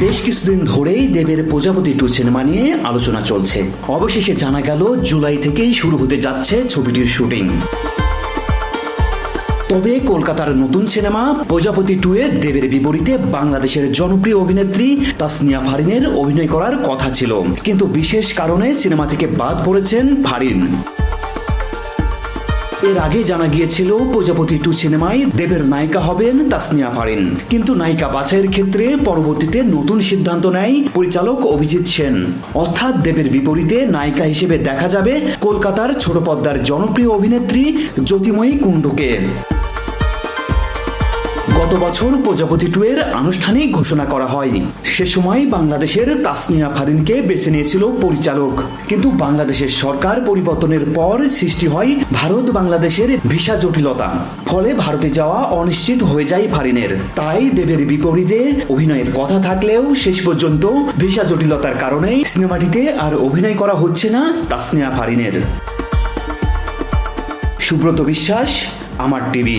বেশ কিছুদিন ধরেই দেবের প্রজাপতি টু সিনেমা নিয়ে আলোচনা চলছে। অবশেষে জানা গেল, জুলাই থেকেই শুরু হতে যাচ্ছে ছবিটির শুটিং। তবে কলকাতার নতুন সিনেমা প্রজাপতি টু এ দেবের বিপরীতে বাংলাদেশের জনপ্রিয় অভিনেত্রী তাসনিয়া ফারিনের অভিনয় করার কথা ছিল। কিন্তু বিশেষ কারণে সিনেমা থেকে বাদ পড়েছেন ফারিন। এর আগে জানা গিয়েছিল, প্রজাপতি টু সিনেমায় দেবের নায়িকা হবেন তাসনিয়া পারিন কিন্তু নায়িকা বাছাইয়ের ক্ষেত্রে পরবর্তীতে নতুন সিদ্ধান্ত নেয় পরিচালক অভিজিৎ সেন। অর্থাৎ দেবের বিপরীতে নায়িকা হিসেবে দেখা যাবে কলকাতার ছোট পদ্মার জনপ্রিয় অভিনেত্রী জ্যোতিময়ী কুণ্ডুকে। গত বছর প্রজাপতি টু এর আনুষ্ঠানিক ঘোষণা করা হয় সে সময় বাংলাদেশের তাসনিয়া ফারিনকে বেছে নিয়েছিল পরিচালক। কিন্তু বাংলাদেশের সরকার পরিবর্তনের পর সৃষ্টি হয় ভারত বাংলাদেশের ভিসা জটিলতা। ফলে ভারতে যাওয়া অনিশ্চিত হয়ে যায় ফারিনের। তাই দেবের বিপরীতে অভিনয়ের কথা থাকলেও শেষ পর্যন্ত ভিসা জটিলতার কারণে সিনেমাটিতে আর অভিনয় করা হচ্ছে না তাসনিয়া ফারিনের। সুব্রত বিশ্বাস, আমার টিভি।